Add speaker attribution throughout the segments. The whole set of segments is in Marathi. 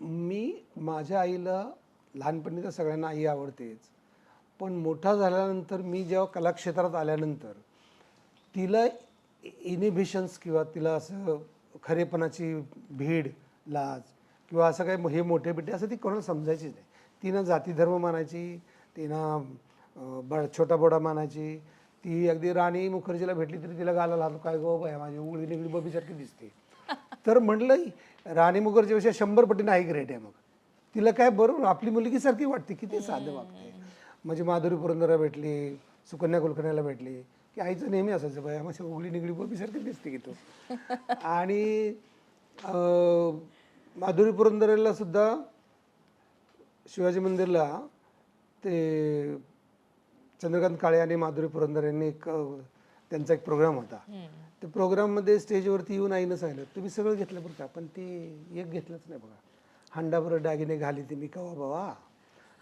Speaker 1: मी माझ्या आईला लहानपणी तर सगळ्यांना आई आवडतेच. पण मोठा झाल्यानंतर मी जेव्हा कलाक्षेत्रात आल्यानंतर तिला इनिबिशन्स किंवा तिला असं खरेपणाची भीड लाज किंवा असं काही हे मोठे बिठे असं ती कोणाला समजायचीच नाही. तिनं जातीधर्म मानायची तिनं ब छोटा बोडा मानायची ती अगदी राणी मुखर्जीला भेटली तरी तिला गाला लागलो काय गो बाय माझी उघडी निगडी बबीसारखी दिसते. तर म्हणलं राणी मुखर्जीपेक्षा शंभर पटीने आई ग्रेट आहे मग. तिला काय बरोबर आपली मुलगीसारखी वाटते किती साधं वागते. म्हणजे माधुरी पुरंदरा भेटली सुकन्या कुलकर्ण्याला भेटली की आईचं नेहमी असायचं बाय माझ्या उघडी निगडी बबीसारखी दिसते की तू. आणि माधुरी पुरंदरेला सुद्धा शिवाजी मंदिरला ते चंद्रकांत काळे आणि माधुरी पुरंदर यांनी एक त्यांचा एक प्रोग्राम होता. ते प्रोग्राममध्ये स्टेजवरती येऊन आईनं सांगितलं तुम्ही सगळं घेतलं बरं का पण ते एक घेतलंच नाही बघा. हंडाभर दागिने घाली ते मी कवा बवा.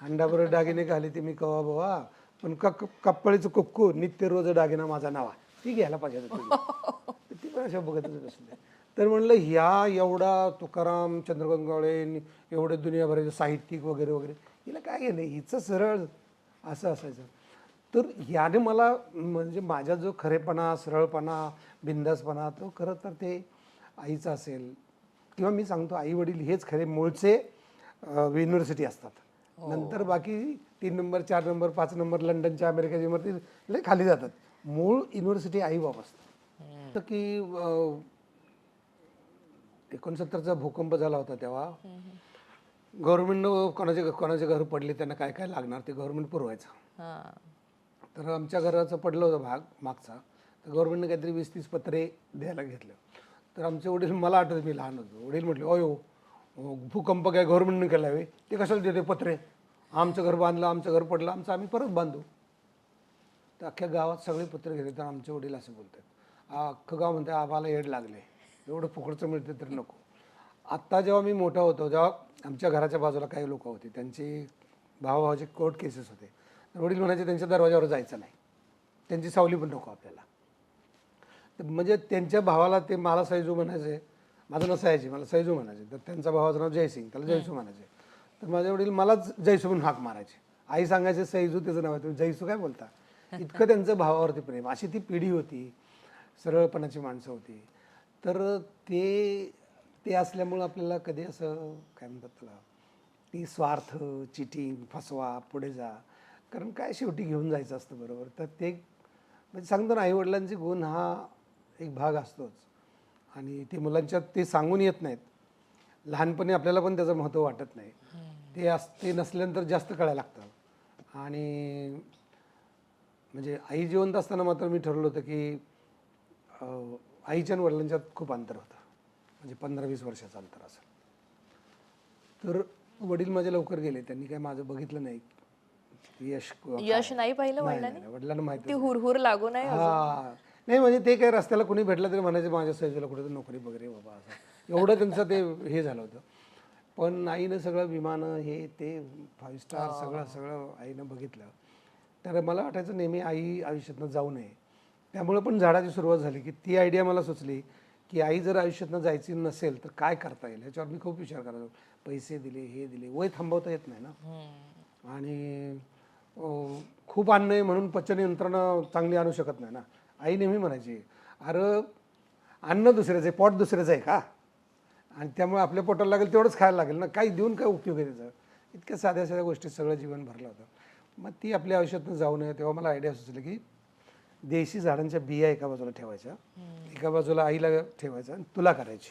Speaker 1: हंडाभर दागिने घाली ते मी कवा बवा. पण कक कप्पळीचं कुक्कू नित्य रोज दागिना माझा नावा. ती घ्यायला पाहिजे तर ती पण अशा बघतच बसले. तर म्हणलं ह्या एवढा तुकाराम चंद्रकांत गावळे एवढे दुनियाभराचे साहित्यिक वगैरे वगैरे हिला काय गेलं हिचं सरळ असं असायचं. तर ह्याने मला म्हणजे माझा जो खरेपणा सरळपणा बिंदासपणा तो खरं तर ते आईचं असेल किंवा मी सांगतो आई वडील हेच खरे मूळचे युनिव्हर्सिटी असतात. नंतर बाकी तीन नंबर चार नंबर पाच नंबर लंडनच्या अमेरिकेच्या इमारती लय खाली जातात. मूळ युनिव्हर्सिटी आई बाप असतं तर की एकोणसत्तरचा भूकंप झाला होता तेव्हा. गव्हर्नमेंटनं कोणाचे कोणाचे घर पडले त्यांना काय काय लागणार ते गव्हर्नमेंट पुरवायचं.
Speaker 2: हा.
Speaker 1: तर आमच्या घराचं पडलं होतं भाग मागचा. तर गव्हर्नमेंटने काहीतरी वीस तीस पत्रे द्यायला घेतलं. तर आमचे वडील मला आठवत मी लहान होतो. वडील म्हटले अयो भूकंप काय गव्हर्नमेंटने केला हवे ते कशाला देते पत्रे? आमचं घर बांधलं आमचं घर पडलं आमचं आम्ही परत बांधू. तर अख्ख्या गावात सगळे पत्रे घेतले. तर आमचे वडील असं बोलतात अख्खं गाव म्हणते आम्हाला हेड लागले. एवढं फुकटचं मिळते तर नको. आत्ता जेव्हा मी मोठा होतो जेव्हा आमच्या घराच्या बाजूला काही लोक होते त्यांची भावाभावाचे कोर्ट केसेस होते. वडील म्हणायचे त्यांच्या दरवाजावर जायचं नाही. त्यांची सावली पण नको आपल्याला. म्हणजे त्यांच्या भावाला ते मला सैजू म्हणायचे माझं नाव सयाजी मला सैजू म्हणायचे. तर त्यांच्या भावाचं नाव जयसिंग त्याला जयसू म्हणायचे. तर माझे वडील मलाच जयसू म्हणून हाक मारायचे. आई सांगायचे सैजू त्याचं नाव आहे. तुम्ही जयसू काय बोलता? इतकं त्यांचं भावावरती प्रेम. अशी ती पिढी होती सरळपणाची माणसं होती. तर ते ते असल्यामुळं आपल्याला कधी असं काय म्हणतात त्याला ती स्वार्थ चिटिंग फसवा पुढे जा. कारण काय शेवटी घेऊन जायचं असतं बरोबर? तर ते म्हणजे सांगतो ना आईवडिलांचे गुण हा एक भाग असतोच. आणि ते मुलांच्यात ते सांगून येत नाहीत. लहानपणी आपल्याला पण त्याचं महत्त्व वाटत नाही. ते अस ते नसल्यानंतर जास्त कळायला लागतं. आणि म्हणजे आई जिवंत असताना मात्र मी ठरवलं होतं की आईच्या आणि वडिलांच्यात खूप अंतर होतं. म्हणजे पंधरा वीस वर्षाचं अंतर असेल. तर वडील माझे लवकर गेले. त्यांनी काय माझं बघितलं नाही. यश
Speaker 2: यश नाही पाहिलं
Speaker 1: नाही,
Speaker 2: वडिलांनी?
Speaker 1: नाही, वडिलांना माहिती
Speaker 2: ती हुरहुर लागू नये
Speaker 1: हा. नाही म्हणजे ते काय रस्त्याला कोणी भेटलं तरी म्हणायचे माझ्या सहजीला कुठे नोकरी वगैरे बाबा असं. एवढं त्यांचं ते हे झालं होतं. पण आईनं सगळं विमानं हे ते फाईव्ह स्टार सगळं सगळं आईनं बघितलं. तर मला वाटायचं नेहमी आई आयुष्यातनं जाऊ नये. त्यामुळे पण झाडाची सुरुवात झाली की ती आयडिया मला सुचली की आई जर आयुष्यातनं जायची नसेल तर काय करता येईल? ह्याच्यावर मी खूप विचार करायचो. पैसे दिले हे दिले वय थांबवता येत नाही ना. आणि अं, खूप अन्न आहे म्हणून पचन यंत्रणा चांगली आणू शकत नाही ना. आई नेहमी म्हणायची अरे अन्न दुसऱ्याचं आहे पोट दुसऱ्याचं आहे का? आणि त्यामुळे आपल्या पोटाला लागेल तेवढंच खायला लागेल ना. काही देऊन काय उपयोग आहे त्याचा? इतक्या साध्या साध्या गोष्टीत सगळं जीवन भरलं होतं. मग ती आपल्या आयुष्यातून जाऊ नये. तेव्हा मला आयडिया सुचली की देशी झाडांच्या बिया एका बाजूला ठेवायच्या. एका बाजूला आईला ठेवायचं आणि तुला करायची.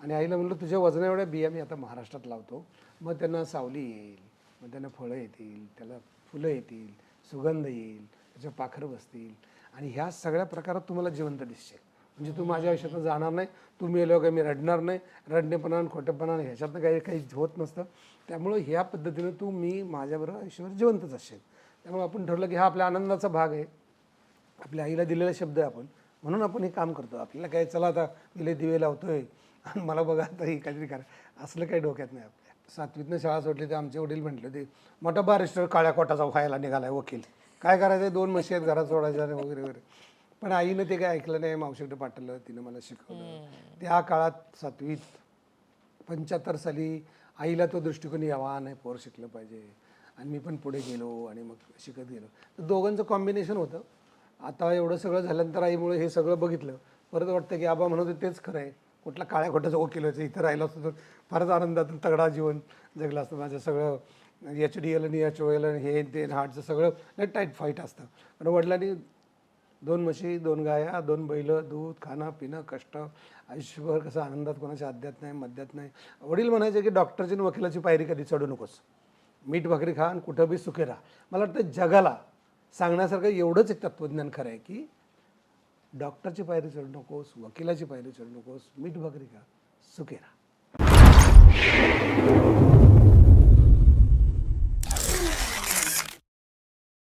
Speaker 1: आणि आईला म्हणलं तुझ्या वजना एवढ्या बिया मी आता महाराष्ट्रात लावतो. मग त्यांना सावली येईल. मग त्याला फळं येतील त्याला फुलं येतील सुगंध येईल त्याच्या पाखरं बसतील. आणि ह्या सगळ्या प्रकारात तुम्हाला जिवंत दिसशील. म्हणजे तू माझ्या आयुष्यातनं जाणार नाही तू मेलो काही मी रडणार नाही रडणेपणा आणि खोटेपणा आणि ह्याच्यातनं काही काही होत नसतं. त्यामुळं ह्या पद्धतीनं तू मी माझ्याबरोबर आयुष्यावर जिवंतच असशील. त्यामुळे आपण ठरवलं की हा आपल्या आनंदाचा भाग आहे. आपल्या आईला दिलेला शब्द आहे आपण. म्हणून आपण हे काम करतो. आपल्याला काय चला आता विले दिवे लावतोय. आणि मला बघा आता हे काहीतरी करा. असलं काही डोक्यात नाही आपल्या. सातवीतनं शाळा सोडली तर आमचे वडील म्हटले ते मोठा बारिस्टर काळ्या कोटाचा व्हायला निघालाय वकील. काय करायचं दोन म्हशी आहेत घरात सोडायच्या वगैरे वगैरे. पण आईनं ते काय ऐकलं नाही मावशीकडे पाठवलं तिनं मला शिकवलं. त्या काळात सातवीत पंच्याहत्तर साली आईला तो दृष्टिकोन यावा नाही पोर शिकलं पाहिजे. आणि मी पण पुढे गेलो आणि मग शिकत गेलो. तर दोघांचं कॉम्बिनेशन होतं. आता एवढं सगळं झाल्यानंतर आईमुळे हे सगळं बघितलं. परत वाटतं की आबा म्हणत होते तेच खरं आहे कुठला काळ्या खोट्याचा वकील व्हायचं इथं राहिलं असतं तर फारच आनंदातून तगडा जीवन जगलं असतं. माझं सगळं एच डी एल आणि एच ओ एल आणि हे ते हार्टचं सगळं लय टाईट फाईट असतं. पण वडिलांनी दोन म्हशी दोन गाया दोन बैलं दूध खाणं पिणं कष्ट आयुष्यभर कसं आनंदात कोणाच्या अध्यात नाही मध्यात नाही. वडील म्हणायचे की डॉक्टरची आणि वकिलाची पायरी कधी चढू नकोस. मीठ भाकरी खा आणि कुठं बी सुखे राहा. मला वाटतं जगाला सांगण्यासारखं एवढंच एक तत्त्वज्ञान खरं आहे की डॉक्टरची पायरी चढू नकोस वकिलाची पायरी चढू नकोस मीठ भाकरी का सुखी राहा.